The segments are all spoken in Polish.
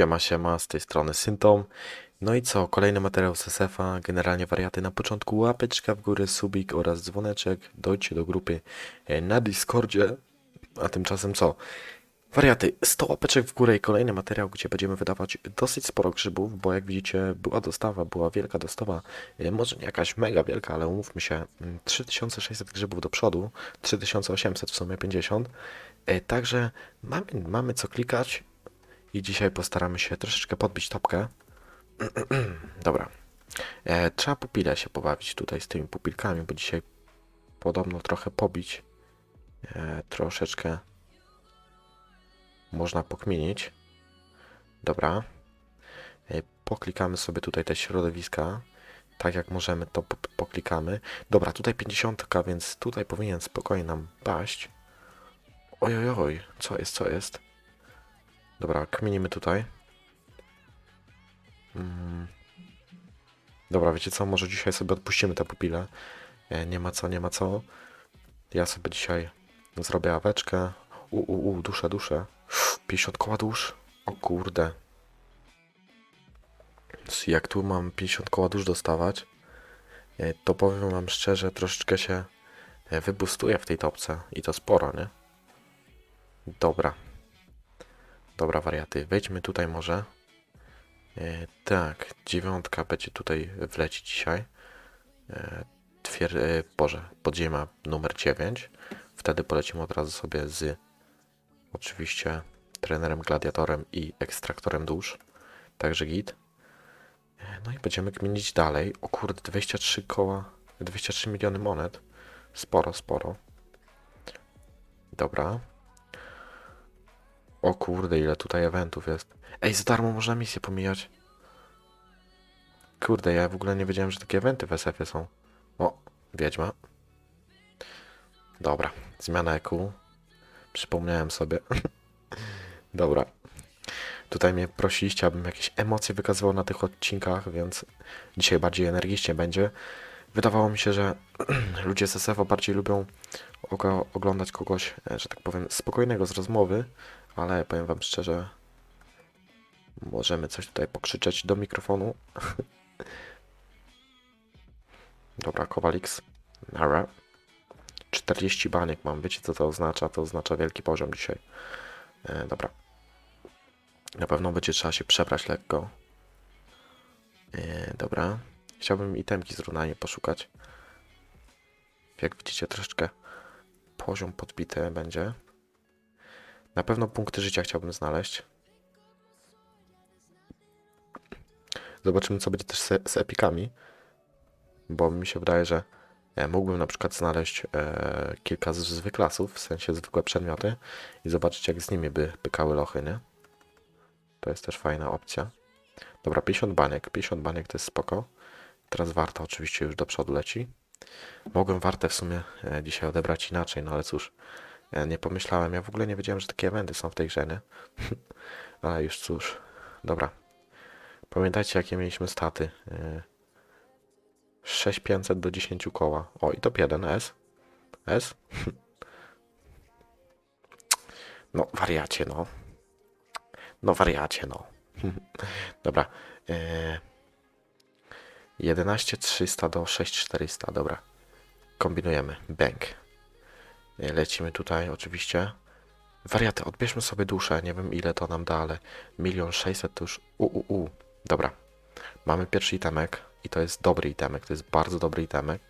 Siema, siema, z tej strony Syntom. No i co, kolejny materiał z SF-a, generalnie wariaty na początku, łapeczka w górę, subik oraz dzwoneczek, dojdźcie do grupy e, na Discordzie, a tymczasem co? Wariaty, 100 łapeczek w górę i kolejny materiał, gdzie będziemy wydawać dosyć sporo grzybów, bo jak widzicie była dostawa, była wielka dostawa, e, może nie jakaś mega wielka, ale umówmy się, mm, 3600 grzybów do przodu, 3800 w sumie 50, E, Także mamy, mamy co klikać i dzisiaj postaramy się troszeczkę podbić topkę. Dobra. E, trzeba pupile się pobawić tutaj z tymi pupilkami, bo dzisiaj podobno trochę pobić. E, troszeczkę można pokminić. Dobra. E, poklikamy sobie tutaj te środowiska. Tak jak możemy, to po- poklikamy. Dobra, tutaj 50, więc tutaj powinien spokojnie nam paść. Oj, oj, oj, co jest, co jest? Dobra, kminimy tutaj. Mm. Dobra, wiecie co, może dzisiaj sobie odpuścimy te pupile. E, nie ma co, nie ma co. Ja sobie dzisiaj zrobię aweczkę. U, u, u, duszę, duszę. 50 koła dusz. O kurde. Jak tu mam 50 koła dusz dostawać, e, to powiem wam szczerze, troszeczkę się e, wybustuję w tej topce. I to sporo, nie? Dobra. Dobra, wariaty. Wejdźmy tutaj może. E, tak, dziewiątka będzie tutaj wleci dzisiaj. E, twier... E, Boże, podziemia numer 9. Wtedy polecimy od razu sobie z oczywiście trenerem, gladiatorem i ekstraktorem dusz. Także git. E, No i będziemy kminić dalej. O kurde, 23 koła, 23 miliony monet. Sporo, sporo. Dobra. O kurde, ile tutaj eventów jest. Ej, za darmo można misję pomijać. Kurde, ja w ogóle nie wiedziałem, że takie eventy w SF-ie są. O, wiedźma. Dobra, zmiana EQ. Przypomniałem sobie. Dobra. Tutaj mnie prosiliście, abym jakieś emocje wykazywał na tych odcinkach, więc dzisiaj bardziej energicznie będzie. Wydawało mi się, że ludzie z SF-a bardziej lubią oglądać kogoś, e, że tak powiem, spokojnego z rozmowy, ale powiem wam szczerze, możemy coś tutaj pokrzyczeć do mikrofonu. Dobra, Kowalix. Nara. 40 baniek mam. Wiecie co to oznacza? To oznacza wielki poziom dzisiaj. E, dobra. Na pewno będzie trzeba się przebrać lekko. E, dobra. Chciałbym itemki z runami poszukać. Jak widzicie, troszeczkę poziom podbity będzie. Na pewno punkty życia chciałbym znaleźć. Zobaczymy, co będzie też z, epikami. Bo mi się wydaje, że e, mógłbym na przykład znaleźć e, kilka zwyklasów, w sensie zwykłe przedmioty i zobaczyć, jak z nimi by pykały lochy, nie? To jest też fajna opcja. Dobra, 50 baniek. 50 baniek to jest spoko. Teraz warta oczywiście już do przodu leci. Mogłem wartę w sumie e, dzisiaj odebrać inaczej, no ale cóż. Ja nie pomyślałem, ja w ogóle nie wiedziałem, że takie eventy są w tej grze, nie? Ale już cóż. Dobra. Pamiętajcie, jakie mieliśmy staty. Yy, 6500 do 10 koła. O, i top 1 S. S? No, wariacie, no. No, wariacie, no. Dobra. 11300 do 6400, dobra. Kombinujemy. Bank. Lecimy tutaj oczywiście. Wariaty, odbierzmy sobie duszę. Nie wiem ile to nam da, ale milion sześćset to już. U, u, u. Dobra. Mamy pierwszy itemek i to jest dobry itemek. To jest bardzo dobry itemek.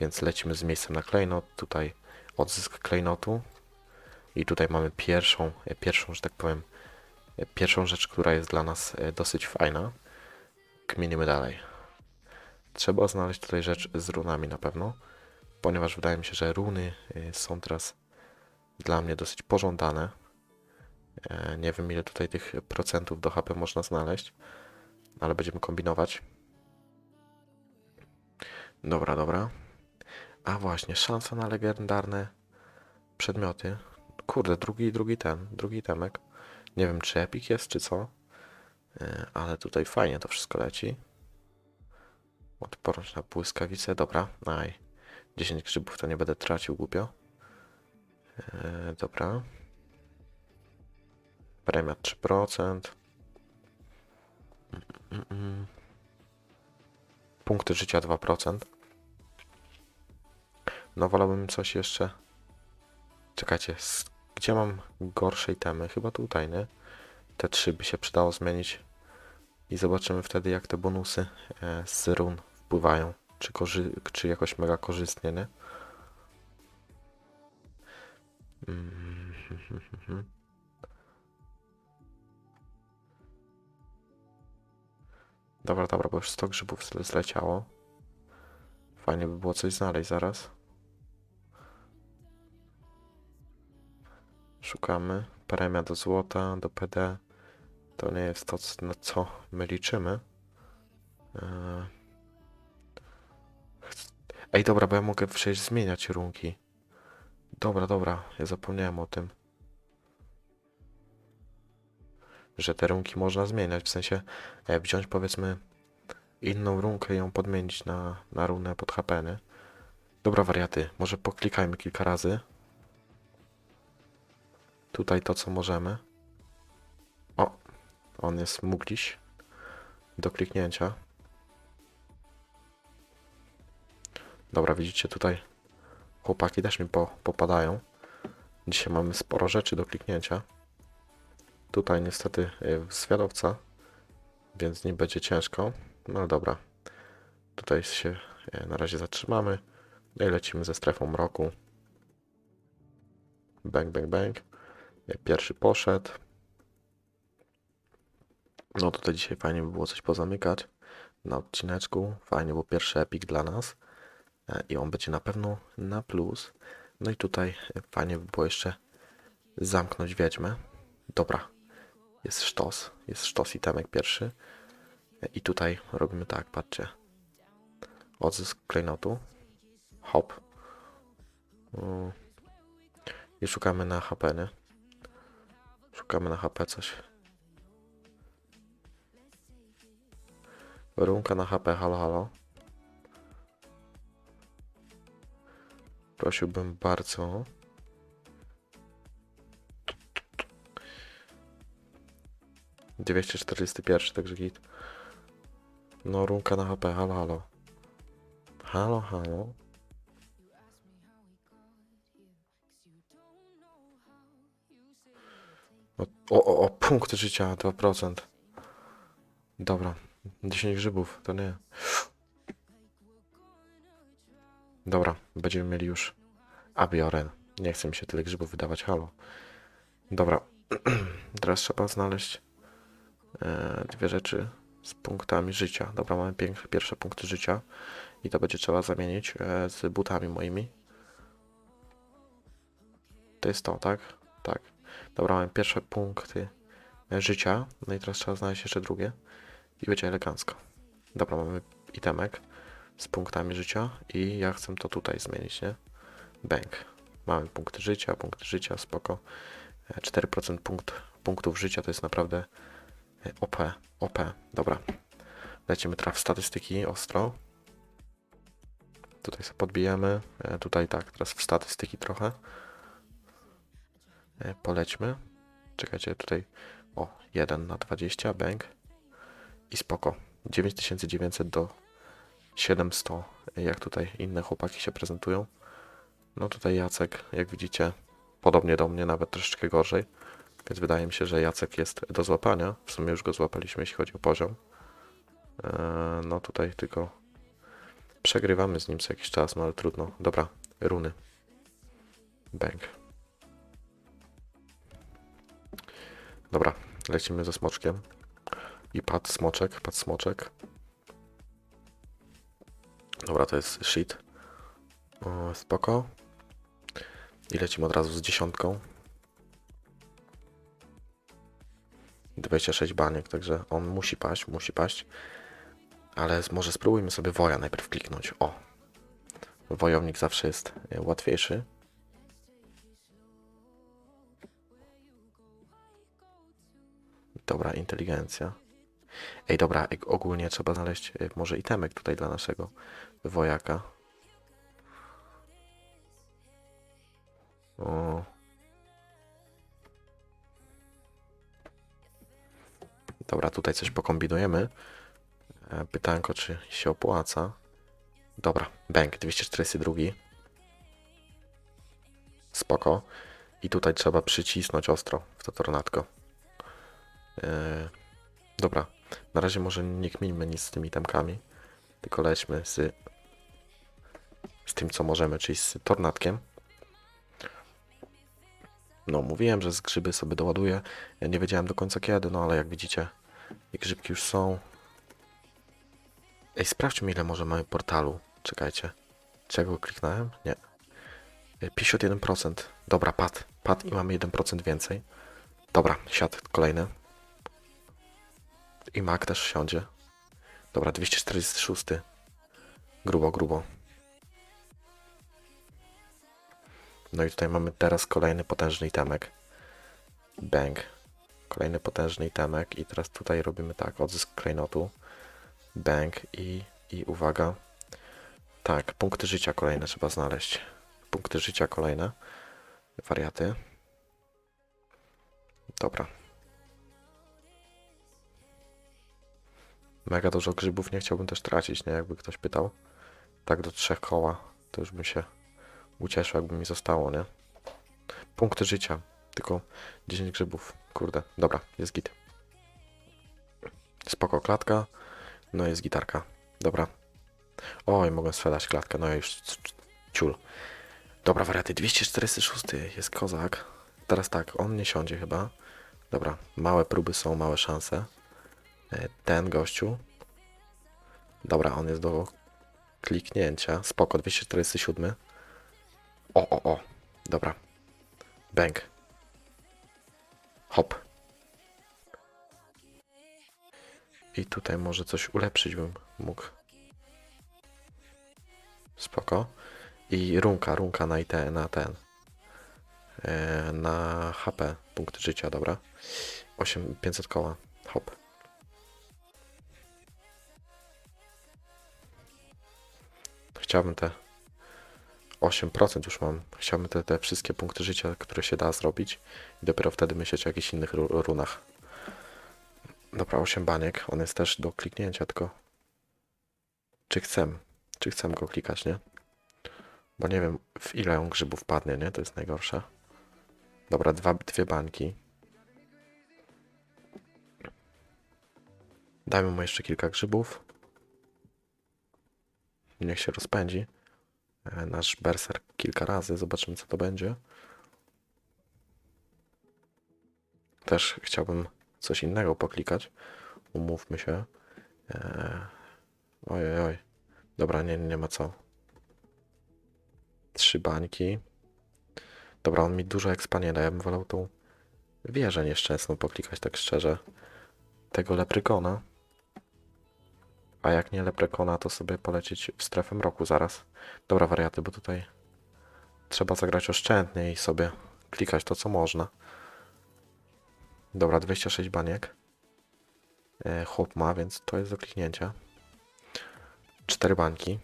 Więc lecimy z miejscem na klejnot. Tutaj odzysk klejnotu. I tutaj mamy pierwszą, pierwszą, że tak powiem, pierwszą rzecz, która jest dla nas e, dosyć fajna. Kminimy dalej. Trzeba znaleźć tutaj rzecz z runami na pewno ponieważ wydaje mi się, że runy y, są teraz dla mnie dosyć pożądane. E, Nie wiem, ile tutaj tych procentów do HP można znaleźć, ale będziemy kombinować. Dobra, dobra. A właśnie, szansa na legendarne przedmioty. Kurde, drugi, drugi ten, drugi temek. Nie wiem, czy Epic jest, czy co, E, ale tutaj fajnie to wszystko leci. Odporność na błyskawice, dobra, aj. 10 grzybów to nie będę tracił głupio. E, dobra. Premia 3%. mm, mm. Punkty życia 2%. No wolałbym coś jeszcze... Czekajcie, gdzie mam gorsze itemy? Chyba tutaj, nie? Te trzy by się przydało zmienić. I zobaczymy wtedy, jak te bonusy e, z run wpływają. Czy, korzy- czy jakoś mega korzystnie, nie? Dobra, dobra, bo już 100 grzybów zle- zleciało. Fajnie by było coś znaleźć zaraz. Szukamy. Premia do złota, do PD. To nie jest to, na co my liczymy. Eee. Ej, dobra, bo ja mogę przejść zmieniać runki. Dobra, dobra, ja zapomniałem o tym. Że te runki można zmieniać, w sensie e, wziąć powiedzmy inną runkę i ją podmienić na, na runę pod HP, nie? Dobra, wariaty, może poklikajmy kilka razy. Tutaj to, co możemy. O, on jest mugliś do kliknięcia. Dobra, widzicie tutaj chłopaki też mi po, popadają. Dzisiaj mamy sporo rzeczy do kliknięcia. Tutaj niestety y, zwiadowca, więc nie będzie ciężko. No dobra. Tutaj się y, na razie zatrzymamy. No i lecimy ze strefą mroku. Bang, bang, bang. Y, Pierwszy poszedł. No tutaj dzisiaj fajnie by było coś pozamykać na odcineczku. Fajnie, bo pierwszy epik dla nas. E, I on będzie na pewno na plus. No i tutaj e, fajnie by było jeszcze zamknąć wiedźmę. Dobra. Jest sztos. Jest sztos i temek pierwszy. E, I tutaj robimy tak, patrzcie. Odzysk klejnotu. Hop. I szukamy na HP, nie? Szukamy na HP coś. Runka na HP, halo, halo. Prosiłbym bardzo. Dwieście czterdziesty pierwszy, także git. No, runka na HP, halo, halo. Halo, halo. O, o, o, o punkt życia, 2%. Dobra, 10 grzybów, to nie. Dobra, będziemy mieli już Abioren. Nie chcę mi się tyle grzybów wydawać, halo. Dobra, teraz trzeba znaleźć e, dwie rzeczy z punktami życia. Dobra, mamy pięk- pierwsze punkty życia i to będzie trzeba zamienić e, z butami moimi. To jest to, tak? Tak. Dobra, mamy pierwsze punkty e, życia, no i teraz trzeba znaleźć jeszcze drugie i będzie elegancko. Dobra, mamy itemek z punktami życia i ja chcę to tutaj zmienić, nie? Bank. Mamy punkty życia, punkty życia, spoko. E, 4% punkt, punktów życia to jest naprawdę e, OP, OP. Dobra. Lecimy teraz w statystyki ostro. Tutaj sobie podbijemy. E, Tutaj tak, teraz w statystyki trochę. E, Polećmy. Czekajcie, tutaj o, 1 na 20, bank. I spoko. 9900 do 700, jak tutaj inne chłopaki się prezentują. No tutaj Jacek, jak widzicie, podobnie do mnie, nawet troszeczkę gorzej. Więc wydaje mi się, że Jacek jest do złapania. W sumie już go złapaliśmy, jeśli chodzi o poziom. Eee, no tutaj tylko przegrywamy z nim co jakiś czas, no ale trudno. Dobra, runy. Bang. Dobra, lecimy ze smoczkiem. I pad smoczek, pad smoczek. Dobra, to jest shit. O, spoko. I lecimy od razu z dziesiątką. 26 baniek, także on musi paść, musi paść. Ale może spróbujmy sobie woja najpierw kliknąć. O! Wojownik zawsze jest e, łatwiejszy. Dobra, inteligencja. Ej, dobra, ogólnie trzeba znaleźć e, może itemek tutaj dla naszego wojaka. O. Dobra, tutaj coś pokombinujemy. E, Pytanko, czy się opłaca. Dobra, bank 242. Spoko. I tutaj trzeba przycisnąć ostro w to tornadko. E, dobra, na razie może nie kminimy nic z tymi tamkami, tylko lećmy z, z tym, co możemy, czyli z tornadkiem. No, mówiłem, że z grzyby sobie doładuję. Ja nie wiedziałem do końca kiedy, no ale jak widzicie, grzybki już są. Ej, sprawdźmy ile może mamy portalu. Czekajcie. Czego kliknąłem? Nie. E, 51%. Dobra, pad. Pad i mamy 1% więcej. Dobra, siadł kolejny. I Mac też siądzie. Dobra, 246. Grubo, grubo. No i tutaj mamy teraz kolejny potężny itemek. Bang. Kolejny potężny itemek i teraz tutaj robimy tak, odzysk klejnotu. Bang i, i uwaga. Tak, punkty życia kolejne trzeba znaleźć. Punkty życia kolejne. Wariaty. Dobra. Mega dużo grzybów nie chciałbym też tracić, nie? Jakby ktoś pytał. Tak do trzech koła, to już bym się ucieszył, jakby mi zostało, nie? Punkty życia. Tylko 10 grzybów. Kurde. Dobra, jest git. Spoko klatka. No jest gitarka. Dobra. Oj, mogę sprzedać klatkę. No już ciul. Dobra, wariaty. 246 jest kozak. Teraz tak, on nie siądzie chyba. Dobra, małe próby są, małe szanse. E, Ten gościu. Dobra, on jest do kliknięcia. Spoko, 247. O, o, o. Dobra. Bang. Hop. I tutaj może coś ulepszyć bym mógł. Spoko. I runka, runka na, IT, na ten. E, na HP, punkt życia, dobra. 8, 500 koła. Hop. Chciałbym te 8% już mam. Chciałbym te, te wszystkie punkty życia, które się da zrobić. I dopiero wtedy myśleć o jakichś innych ru- runach. Dobra, 8 baniek. On jest też do kliknięcia, tylko... Czy chcę? Czy chcę go klikać, nie? Bo nie wiem, w ile on grzybów padnie, nie? To jest najgorsze. Dobra, dwa, dwie bańki. Dajmy mu jeszcze kilka grzybów. Niech się rozpędzi. E, Nasz berser kilka razy. Zobaczymy, co to będzie. Też chciałbym coś innego poklikać. Umówmy się. Eee... Oj, oj, oj. Dobra, nie, nie ma co. Trzy bańki. Dobra, on mi dużo expa nie da. Ja bym wolał tą wieżę nieszczęsną poklikać, tak szczerze. Tego leprykona. A jak nie leprekona, to sobie polecieć w strefę mroku zaraz. Dobra, wariaty, bo tutaj trzeba zagrać oszczędnie i sobie klikać to, co można. Dobra, 26 baniek. E, chłop ma, więc to jest do kliknięcia. Cztery bańki.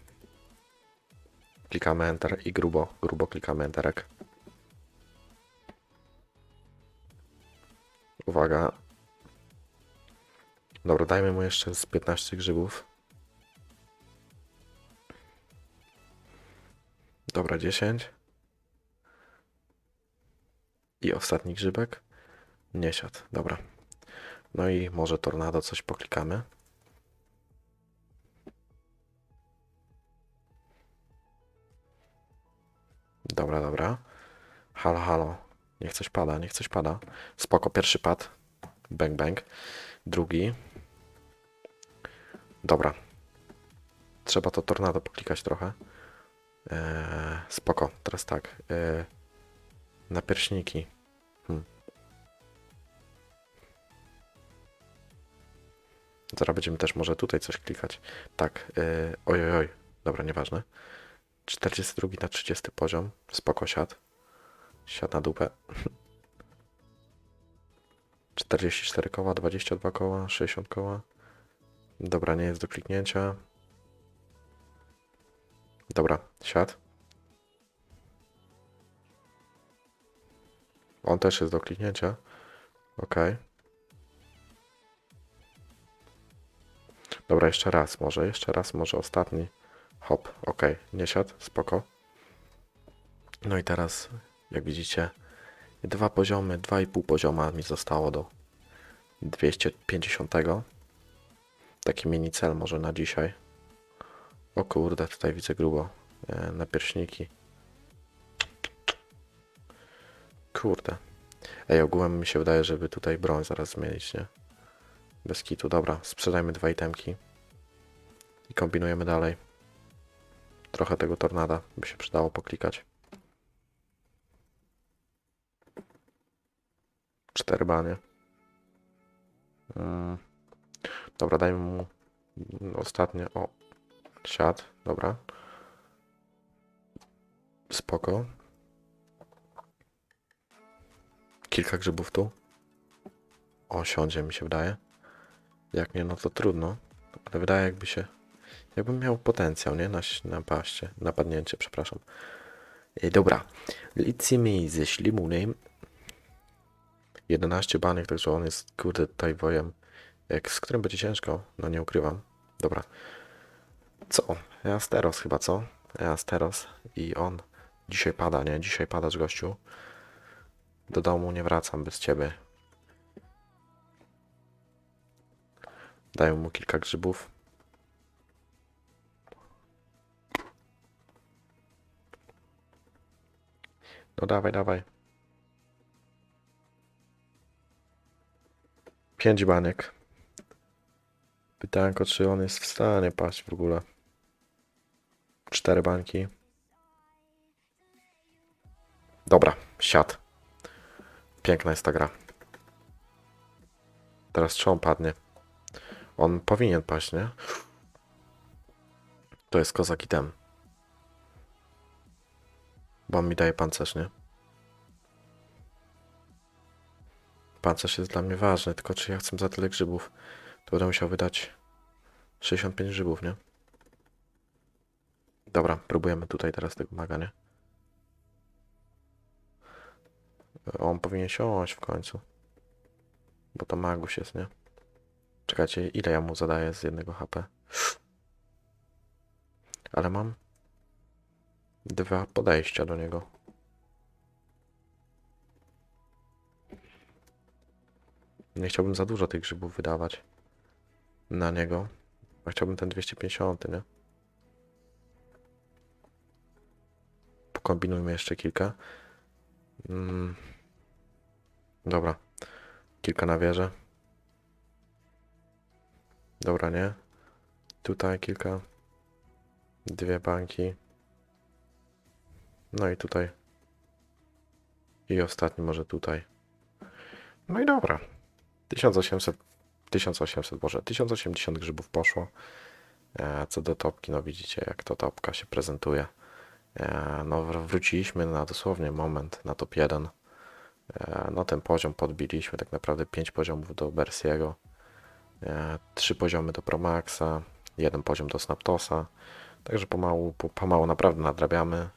Klikamy Enter i grubo, grubo klikamy Enterek. Uwaga. Dobra, dajmy mu jeszcze z 15 grzybów. Dobra, 10. I ostatni grzybek. Nie siadł, dobra. No i może tornado coś poklikamy. Dobra, dobra. Halo, halo. Niech coś pada, niech coś pada. Spoko, pierwszy pad. Bang, bang. Drugi. Dobra. Trzeba to tornado poklikać trochę. Eee, spoko, teraz tak. Eee, napierśniki. Hmm. Zaraz będziemy też może tutaj coś klikać. Tak, yy, oj, oj, oj. Dobra, nieważne. 42 na 30 poziom. Spoko siad. Siad na dupę. 44 koła, 22 koła, 60 koła. Dobra, nie jest do kliknięcia. Dobra, siad. On też jest do kliknięcia. Okej. Dobra, jeszcze raz może, jeszcze raz może ostatni. Hop, okej, nie siadł, spoko. No i teraz, jak widzicie, dwa poziomy, dwa i pół pozioma mi zostało do 250. Taki mini cel może na dzisiaj. O kurde, tutaj widzę grubo. E, na pierśniki. Kurde. Ej, ogółem mi się wydaje, żeby tutaj broń zaraz zmienić, nie? Bez kitu. Dobra, sprzedajmy dwa itemki. I kombinujemy dalej. Trochę tego tornada by się przydało poklikać. Cztery banie. Mm. Dobra, dajmy mu ostatnie. O, siad. Dobra. Spoko. Kilka grzybów tu. O, siądzie mi się wydaje. Jak nie, no to trudno. Ale wydaje jakby się... Jakbym miał potencjał, nie? Na, napaście. Napadnięcie, przepraszam. Ej, dobra. Lecimy ze ślimunem. 11 banek, także on jest, kurde, tutaj wojem. Jak, z którym będzie ciężko, no nie ukrywam. Dobra. Co? Asteros chyba, co? Asteros i on. Dzisiaj pada, nie? Dzisiaj padasz, gościu. Do domu nie wracam bez ciebie. Daję mu kilka grzybów. No dawaj, dawaj. Pięć baniek. Pytanko, czy on jest w stanie paść w ogóle. Cztery bańki. Dobra, siad. Piękna jest ta gra. Teraz czy on padnie? On powinien paść, nie? To jest kozak item. Bo on mi daje pancerz, nie? Pancerz jest dla mnie ważny, tylko czy ja chcę za tyle grzybów, to będę musiał wydać 65 grzybów, nie? Dobra, próbujemy tutaj teraz tego maga, nie? On powinien siąść w końcu. Bo to magus jest, nie? Czekajcie, ile ja mu zadaję z jednego HP? Ale mam dwa podejścia do niego. Nie chciałbym za dużo tych grzybów wydawać na niego. Chciałbym ten 250, nie? Pokombinujmy jeszcze kilka. Mm. Dobra. Kilka na wieżę. Dobra, nie? Tutaj kilka. Dwie banki. No i tutaj. I ostatni może tutaj. No i dobra. 1800, 1800, boże, 1080 grzybów poszło. E, Co do topki, no widzicie jak to topka się prezentuje. E, No wr- wróciliśmy na dosłownie moment na top 1. E, No ten poziom podbiliśmy, tak naprawdę 5 poziomów do Bersiego. E, Trzy poziomy do Promaxa, jeden poziom do Snaptosa. Także pomału, po- pomału naprawdę nadrabiamy.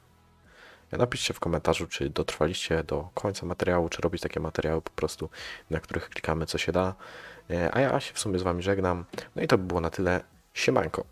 Napiszcie w komentarzu, czy dotrwaliście do końca materiału, czy robić takie materiały po prostu, na których klikamy co się da. E, A ja się w sumie z Wami żegnam. No i to by było na tyle. Siemanko.